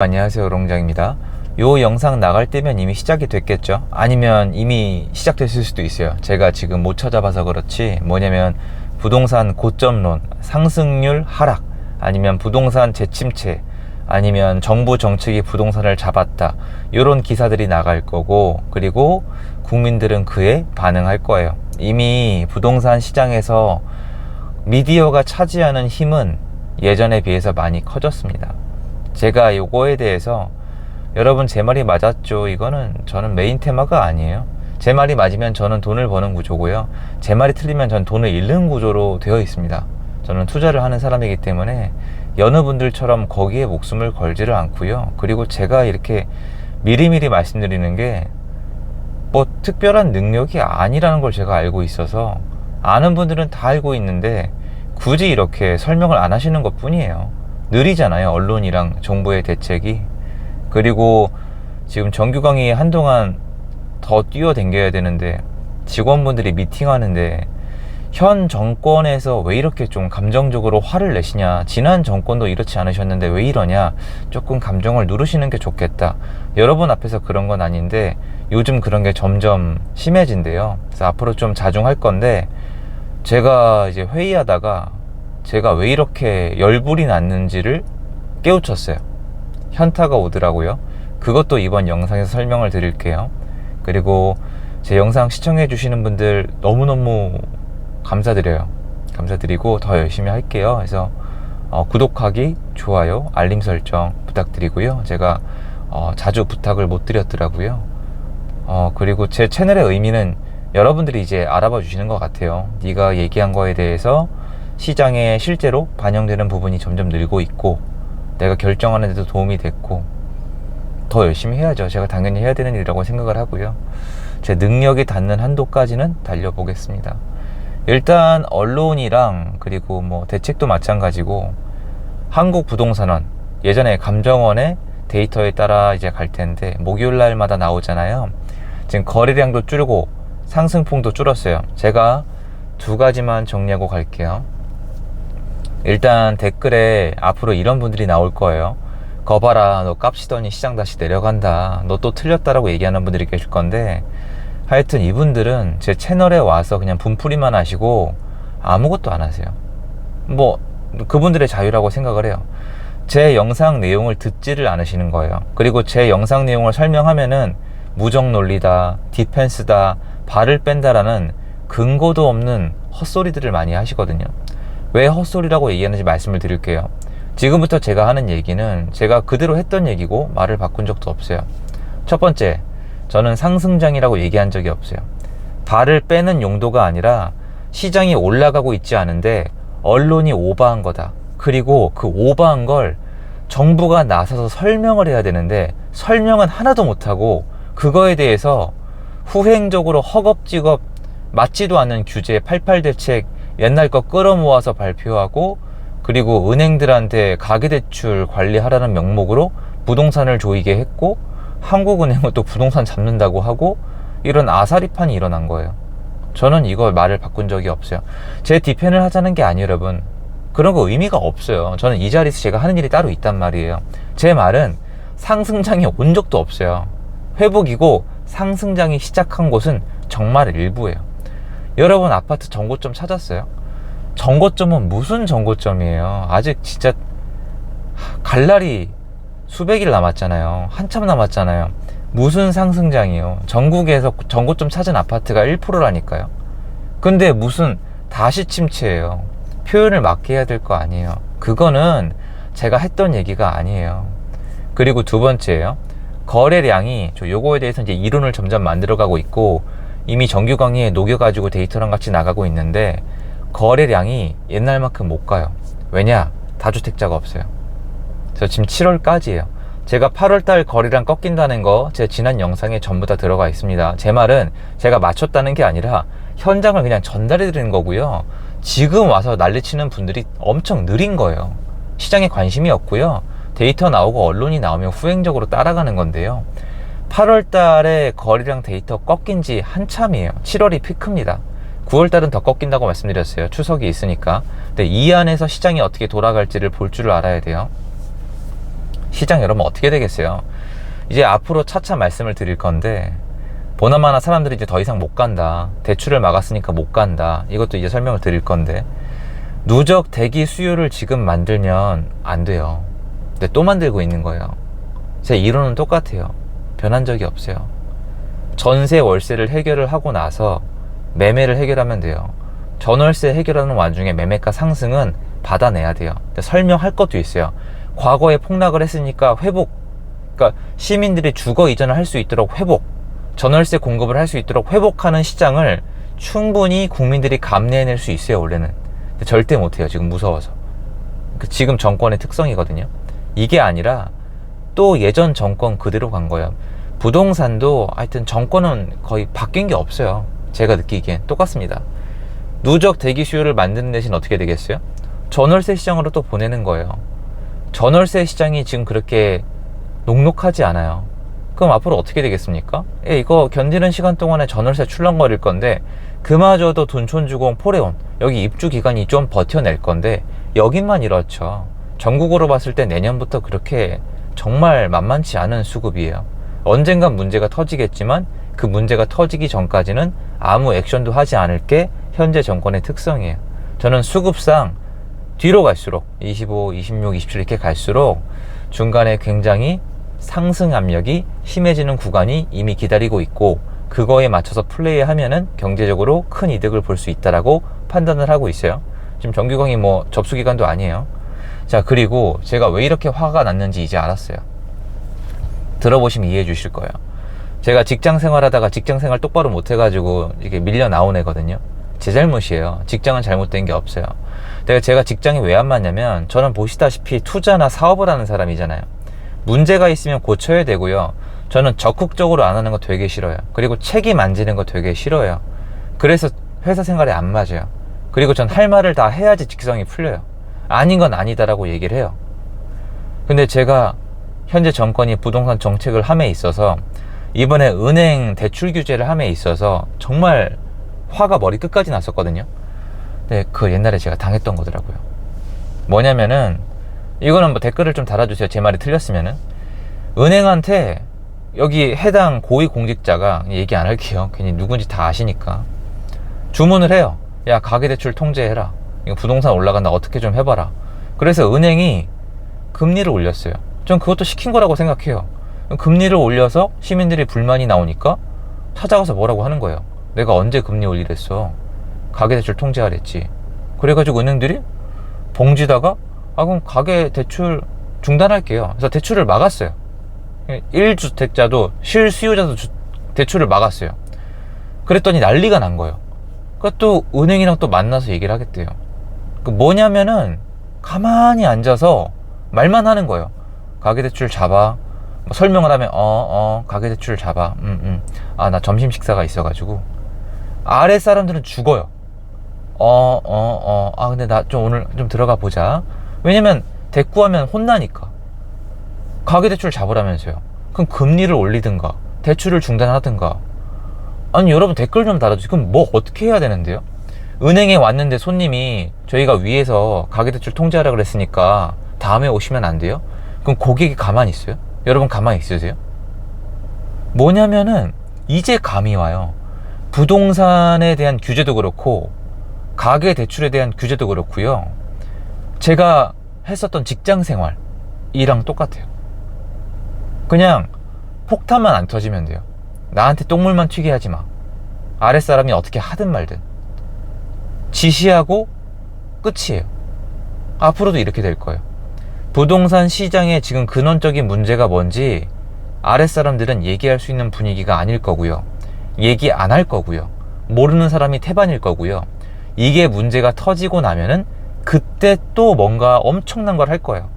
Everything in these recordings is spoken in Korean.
안녕하세요 롱장입니다. 요 영상 나갈 때면 이미 시작이 됐겠죠? 아니면 이미 시작됐을 수도 있어요. 제가 지금 못 찾아봐서 그렇지 뭐냐면 부동산 고점론 상승률 하락 아니면 부동산 재침체 아니면 정부 정책이 부동산을 잡았다 이런 기사들이 나갈 거고 그리고 국민들은 그에 반응할 거예요. 이미 부동산 시장에서 미디어가 차지하는 힘은 예전에 비해서 많이 커졌습니다 제가 요거에 대해서 여러분 제 말이 맞았죠. 이거는 저는 메인 테마가 아니에요. 제 말이 맞으면 저는 돈을 버는 구조고요. 제 말이 틀리면 전 돈을 잃는 구조로 되어 있습니다. 저는 투자를 하는 사람이기 때문에 여느 분들처럼 거기에 목숨을 걸지를 않고요. 그리고 제가 이렇게 미리미리 말씀드리는 게 뭐 특별한 능력이 아니라는 걸 제가 알고 있어서 아는 분들은 다 알고 있는데 굳이 이렇게 설명을 안 하시는 것 뿐이에요. 느리잖아요. 언론이랑 정부의 대책이. 그리고 지금 정규 강의 한동안 더 뛰어댕겨야 되는데 직원분들이 미팅하는데 현 정권에서 왜 이렇게 좀 감정적으로 화를 내시냐. 지난 정권도 이렇지 않으셨는데 왜 이러냐. 조금 감정을 누르시는 게 좋겠다. 여러분 앞에서 그런 건 아닌데 요즘 그런 게 점점 심해진대요. 그래서 앞으로 좀 자중할 건데 제가 이제 회의하다가 제가 왜 이렇게 열불이 났는지를 깨우쳤어요. 현타가 오더라고요. 그것도 이번 영상에서 설명을 드릴게요. 그리고 제 영상 시청해 주시는 분들 너무너무 감사드려요. 감사드리고 더 열심히 할게요. 그래서 어, 구독하기, 좋아요, 알림 설정 부탁드리고요. 제가 어, 자주 부탁을 못 드렸더라고요. 어, 그리고 제 채널의 의미는 여러분들이 이제 알아봐 주시는 것 같아요. 네가 얘기한 거에 대해서 시장에 실제로 반영되는 부분이 점점 늘고 있고 내가 결정하는 데도 도움이 됐고 더 열심히 해야죠. 제가 당연히 해야 되는 일이라고 생각을 하고요. 제 능력이 닿는 한도까지는 달려보겠습니다. 일단 언론이랑 그리고 뭐 대책도 마찬가지고 한국 부동산원 예전에 감정원의 데이터에 따라 이제 갈 텐데 목요일 날마다 나오잖아요. 지금 거래량도 줄고 상승폭도 줄었어요. 제가 두 가지만 정리하고 갈게요. 일단 댓글에 앞으로 이런 분들이 나올 거예요. 거봐라, 너 깝시더니 시장 다시 내려간다. 너 또 틀렸다라고 얘기하는 분들이 계실 건데, 하여튼 이분들은 제 채널에 와서 그냥 분풀이만 하시고 아무것도 안 하세요. 뭐, 그분들의 자유라고 생각을 해요. 제 영상 내용을 듣지를 않으시는 거예요. 그리고 제 영상 내용을 설명하면은 무정 논리다, 디펜스다, 발을 뺀다라는 근거도 없는 헛소리들을 많이 하시거든요. 왜 헛소리라고 얘기하는지 말씀을 드릴게요. 지금부터 제가 하는 얘기는 제가 그대로 했던 얘기고 말을 바꾼 적도 없어요. 첫 번째, 저는 상승장이라고 얘기한 적이 없어요. 발을 빼는 용도가 아니라 시장이 올라가고 있지 않은데 언론이 오버한 거다. 그리고 그 오버한 걸 정부가 나서서 설명을 해야 되는데 설명은 하나도 못하고 그거에 대해서 후행적으로 허겁지겁 맞지도 않는 규제 88 대책 옛날 거 끌어모아서 발표하고 그리고 은행들한테 가계대출 관리하라는 명목으로 부동산을 조이게 했고 한국은행은 또 부동산 잡는다고 하고 이런 아사리판이 일어난 거예요. 저는 이거 말을 바꾼 적이 없어요. 제 디펜을 하자는 게 아니에요, 여러분. 그런 거 의미가 없어요. 저는 이 자리에서 제가 하는 일이 따로 있단 말이에요. 제 말은 상승장이 온 적도 없어요. 회복이고 상승장이 시작한 곳은 정말 일부예요. 여러분 아파트 정고점 찾았어요? 정고점은 무슨 정고점이에요? 아직 진짜 갈 날이 수백일 남았잖아요. 한참 남았잖아요. 무슨 상승장이요? 전국에서 정고점 찾은 아파트가 1%라니까요. 근데 무슨 다시 침체예요. 표현을 맞게 해야 될 거 아니에요. 그거는 제가 했던 얘기가 아니에요. 그리고 두 번째예요. 거래량이 저 요거에 대해서 이제 이론을 점점 만들어가고 있고 이미 정규 강의에 녹여가지고 데이터랑 같이 나가고 있는데 거래량이 옛날만큼 못 가요. 왜냐? 다주택자가 없어요. 저 지금 7월까지예요. 제가 8월달 거래량 꺾인다는 거 제 지난 영상에 전부 다 들어가 있습니다. 제 말은 제가 맞췄다는 게 아니라 현장을 그냥 전달해 드리는 거고요. 지금 와서 난리치는 분들이 엄청 느린 거예요. 시장에 관심이 없고요. 데이터 나오고 언론이 나오면 후행적으로 따라가는 건데요. 8월 달에 거래량 데이터 꺾인 지 한참이에요. 7월이 피크입니다. 9월 달은 더 꺾인다고 말씀드렸어요. 추석이 있으니까. 근데 이 안에서 시장이 어떻게 돌아갈지를 볼 줄을 알아야 돼요. 시장 여러분 어떻게 되겠어요? 이제 앞으로 차차 말씀을 드릴 건데 보나마나 사람들이 이제 더 이상 못 간다. 대출을 막았으니까 못 간다. 이것도 이제 설명을 드릴 건데 누적 대기 수요를 지금 만들면 안 돼요. 근데 또 만들고 있는 거예요. 제 이론은 똑같아요. 변한 적이 없어요. 전세 월세를 해결을 하고 나서 매매를 해결하면 돼요. 전월세 해결하는 와중에 매매가 상승은 받아내야 돼요. 설명할 것도 있어요. 과거에 폭락을 했으니까 회복, 그러니까 시민들이 주거 이전을 할 수 있도록 회복, 전월세 공급을 할 수 있도록 회복하는 시장을 충분히 국민들이 감내해낼 수 있어요, 원래는. 절대 못해요, 지금 무서워서. 그 지금 정권의 특성이거든요. 이게 아니라 또 예전 정권 그대로 간 거예요. 부동산도 하여튼 정권은 거의 바뀐 게 없어요. 제가 느끼기엔 똑같습니다. 누적 대기 수요를 만드는 대신 어떻게 되겠어요? 전월세 시장으로 또 보내는 거예요. 전월세 시장이 지금 그렇게 녹록하지 않아요. 그럼 앞으로 어떻게 되겠습니까? 예, 이거 견디는 시간 동안에 전월세 출렁거릴 건데 그마저도 둔촌주공 포레온 여기 입주 기간이 좀 버텨낼 건데 여긴만 이렇죠. 전국으로 봤을 때 내년부터 그렇게 정말 만만치 않은 수급이에요. 언젠간 문제가 터지겠지만 그 문제가 터지기 전까지는 아무 액션도 하지 않을 게 현재 정권의 특성이에요. 저는 수급상 뒤로 갈수록 25, 26, 27 이렇게 갈수록 중간에 굉장히 상승 압력이 심해지는 구간이 이미 기다리고 있고 그거에 맞춰서 플레이하면은 경제적으로 큰 이득을 볼 수 있다라고 판단을 하고 있어요. 지금 정규광이 뭐 접수 기간도 아니에요. 자 그리고 제가 왜 이렇게 화가 났는지 이제 알았어요. 들어보시면 이해해 주실 거예요. 제가 직장 생활하다가 직장 생활 똑바로 못 해가지고 이게 밀려 나온 애거든요. 제 잘못이에요. 직장은 잘못된 게 없어요. 내가 제가 직장이 왜 안 맞냐면 저는 보시다시피 투자나 사업을 하는 사람이잖아요. 문제가 있으면 고쳐야 되고요. 저는 적극적으로 안 하는 거 되게 싫어요. 그리고 책임 안 지는 거 되게 싫어요. 그래서 회사 생활에 안 맞아요. 그리고 전 할 말을 다 해야지 직성이 풀려요. 아닌 건 아니다라고 얘기를 해요. 근데 제가 현재 정권이 부동산 정책을 함에 있어서 이번에 은행 대출 규제를 함에 있어서 정말 화가 머리 끝까지 났었거든요. 네, 그 옛날에 제가 당했던 거더라고요. 뭐냐면은 이거는 뭐 댓글을 좀 달아주세요. 제 말이 틀렸으면은 은행한테 여기 해당 고위 공직자가 얘기 안 할게요. 괜히 누군지 다 아시니까 주문을 해요. 야 가계대출 통제해라. 이거 부동산 올라간다 어떻게 좀 해봐라. 그래서 은행이 금리를 올렸어요. 전 그것도 시킨 거라고 생각해요. 금리를 올려서 시민들이 불만이 나오니까 찾아가서 뭐라고 하는 거예요. 내가 언제 금리 올리랬어? 가계대출 통제하랬지. 그래가지고 은행들이 봉지다가 아 그럼 가계대출 중단할게요. 그래서 대출을 막았어요. 1주택자도 실수요자도 주- 대출을 막았어요. 그랬더니 난리가 난 거예요. 그러니까 또 은행이랑 또 만나서 얘기를 하겠대요. 그 뭐냐면은 가만히 앉아서 말만 하는 거예요. 가계대출 잡아. 뭐 설명을 하면 어, 어, 가계대출 잡아. 음, 음. 아, 나 점심 식사가 있어가지고. 아래 사람들은 죽어요. 어, 어, 어. 아, 근데 나 좀 오늘 좀 들어가 보자. 왜냐면 대꾸하면 혼나니까. 가계대출 잡으라면서요. 그럼 금리를 올리든가, 대출을 중단하든가. 아니, 여러분 댓글 좀 달아주세요. 그럼 뭐 어떻게 해야 되는데요? 은행에 왔는데 손님이 저희가 위에서 가계대출 통제하라 그랬으니까 다음에 오시면 안 돼요? 그럼 고객이 가만히 있어요? 여러분 가만히 있으세요? 뭐냐면은 이제 감이 와요. 부동산에 대한 규제도 그렇고 가계 대출에 대한 규제도 그렇고요. 제가 했었던 직장 생활이랑 똑같아요. 그냥 폭탄만 안 터지면 돼요. 나한테 똥물만 튀게 하지 마. 아랫사람이 어떻게 하든 말든. 지시하고 끝이에요. 앞으로도 이렇게 될 거예요. 부동산 시장의 지금 근원적인 문제가 뭔지 아랫사람들은 얘기할 수 있는 분위기가 아닐 거고요. 얘기 안 할 거고요. 모르는 사람이 태반일 거고요. 이게 문제가 터지고 나면은 그때 또 뭔가 엄청난 걸 할 거예요.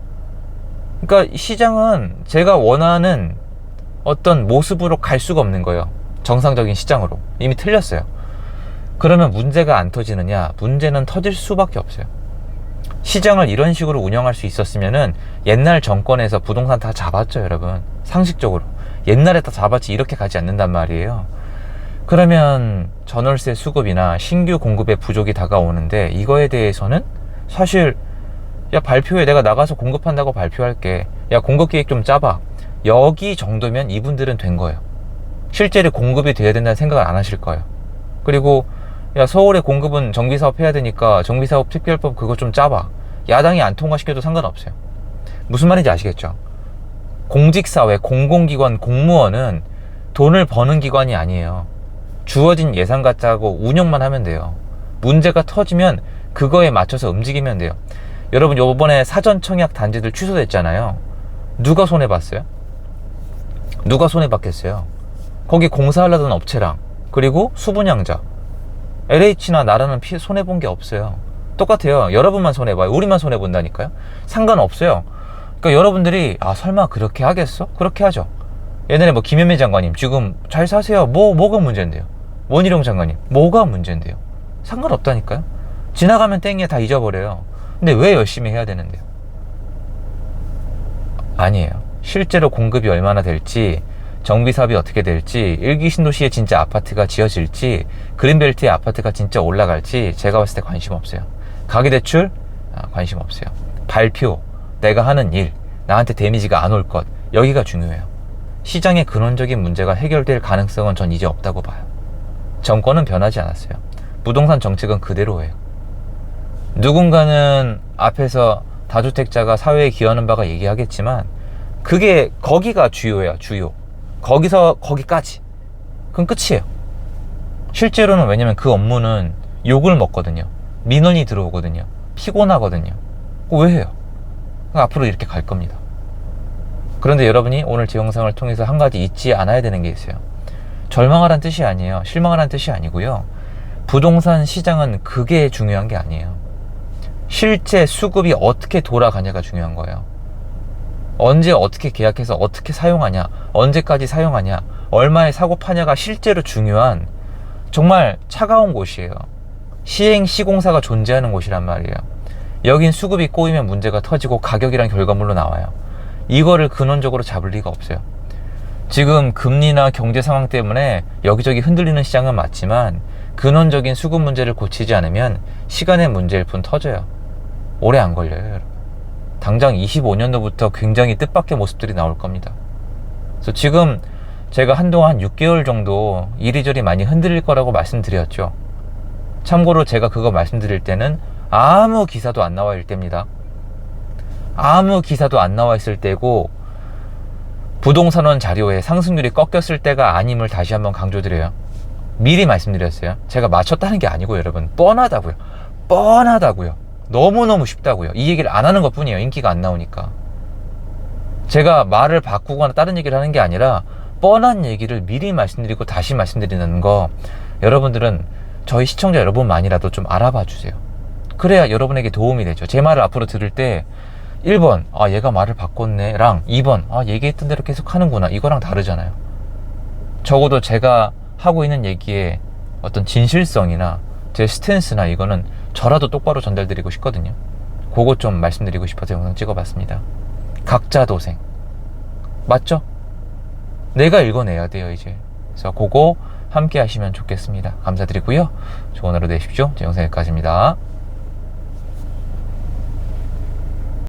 그러니까 시장은 제가 원하는 어떤 모습으로 갈 수가 없는 거예요. 정상적인 시장으로. 이미 틀렸어요. 그러면 문제가 안 터지느냐? 문제는 터질 수밖에 없어요. 시장을 이런 식으로 운영할 수 있었으면은 옛날 정권에서 부동산 다 잡았죠, 여러분. 상식적으로. 옛날에 다 잡았지 이렇게 가지 않는단 말이에요. 그러면 전월세 수급이나 신규 공급의 부족이 다가오는데 이거에 대해서는 사실 야 발표해 내가 나가서 공급한다고 발표할게 야 공급 계획 좀 짜봐 여기 정도면 이분들은 된 거예요 실제로 공급이 돼야 된다는 생각을 안 하실 거예요 그리고 야 서울에 공급은 정비사업 해야 되니까 정비사업 특별법 그거 좀 짜봐. 야당이 안 통과시켜도 상관없어요. 무슨 말인지 아시겠죠? 공직사회 공공기관 공무원은 돈을 버는 기관이 아니에요. 주어진 예산과 짜고 운영만 하면 돼요. 문제가 터지면 그거에 맞춰서 움직이면 돼요. 여러분 요번에 사전 청약 단지들 취소됐잖아요. 누가 손해봤어요? 누가 손해봤겠어요? 거기 공사하려던 업체랑 그리고 수분양자 LH나 나라는 피, 손해본 게 없어요. 똑같아요. 여러분만 손해봐요. 우리만 손해본다니까요. 상관없어요. 그러니까 여러분들이 아 설마 그렇게 하겠어? 그렇게 하죠. 옛날에 뭐 김현미 장관님 지금 잘 사세요. 뭐 뭐가 문제인데요? 원희룡 장관님 뭐가 문제인데요? 상관없다니까요. 지나가면 땡이야 다 잊어버려요. 근데 왜 열심히 해야 되는데요? 아니에요. 실제로 공급이 얼마나 될지 정비 사업이 어떻게 될지 일기 신도시에 진짜 아파트가 지어질지 그린벨트에 아파트가 진짜 올라갈지 제가 봤을 때 관심 없어요. 가계 대출? 아, 관심 없어요. 발표 내가 하는 일 나한테 데미지가 안 올 것 여기가 중요해요. 시장의 근원적인 문제가 해결될 가능성은 전 이제 없다고 봐요. 정권은 변하지 않았어요. 부동산 정책은 그대로예요. 누군가는 앞에서 다주택자가 사회에 기여하는 바가 얘기하겠지만 그게 거기가 주요예요 주요 거기서 거기까지. 그건 끝이에요. 실제로는 왜냐면 그 업무는 욕을 먹거든요. 민원이 들어오거든요. 피곤하거든요. 왜 해요? 앞으로 이렇게 갈 겁니다. 그런데 여러분이 오늘 제 영상을 통해서 한 가지 잊지 않아야 되는 게 있어요. 절망하란 뜻이 아니에요. 실망하란 뜻이 아니고요. 부동산 시장은 그게 중요한 게 아니에요. 실제 수급이 어떻게 돌아가냐가 중요한 거예요 언제 어떻게 계약해서 어떻게 사용하냐, 언제까지 사용하냐, 얼마에 사고 파냐가 실제로 중요한 정말 차가운 곳이에요. 시행 시공사가 존재하는 곳이란 말이에요. 여긴 수급이 꼬이면 문제가 터지고 가격이란 결과물로 나와요. 이거를 근원적으로 잡을 리가 없어요. 지금 금리나 경제 상황 때문에 여기저기 흔들리는 시장은 맞지만 근원적인 수급 문제를 고치지 않으면 시간의 문제일 뿐 터져요. 오래 안 걸려요, 여러분. 당장 25년도부터 굉장히 뜻밖의 모습들이 나올 겁니다. 그래서 지금 제가 한동안 6개월 정도 이리저리 많이 흔들릴 거라고 말씀드렸죠. 참고로 제가 그거 말씀드릴 때는 아무 기사도 안 나와 있을 때입니다. 아무 기사도 안 나와 있을 때고 부동산원 자료에 상승률이 꺾였을 때가 아님을 다시 한번 강조드려요. 미리 말씀드렸어요. 제가 맞췄다는 게 아니고 여러분 뻔하다고요. 뻔하다고요. 너무너무 쉽다고요. 이 얘기를 안 하는 것 뿐이에요. 인기가 안 나오니까. 제가 말을 바꾸거나 다른 얘기를 하는 게 아니라 뻔한 얘기를 미리 말씀드리고 다시 말씀드리는 거 여러분들은 저희 시청자 여러분만이라도 좀 알아봐 주세요. 그래야 여러분에게 도움이 되죠. 제 말을 앞으로 들을 때 1번, 아, 얘가 말을 바꿨네. 랑 2번, 아, 얘기했던 대로 계속 하는구나. 이거랑 다르잖아요. 적어도 제가 하고 있는 얘기에 어떤 진실성이나 제 스탠스나 이거는 저라도 똑바로 전달드리고 싶거든요. 그거 좀 말씀드리고 싶어서 영상 찍어봤습니다. 각자 도생. 맞죠? 내가 읽어내야 돼요, 이제. 그래서 그거 함께 하시면 좋겠습니다. 감사드리고요. 좋은 하루 되십시오. 제 영상 여기까지입니다.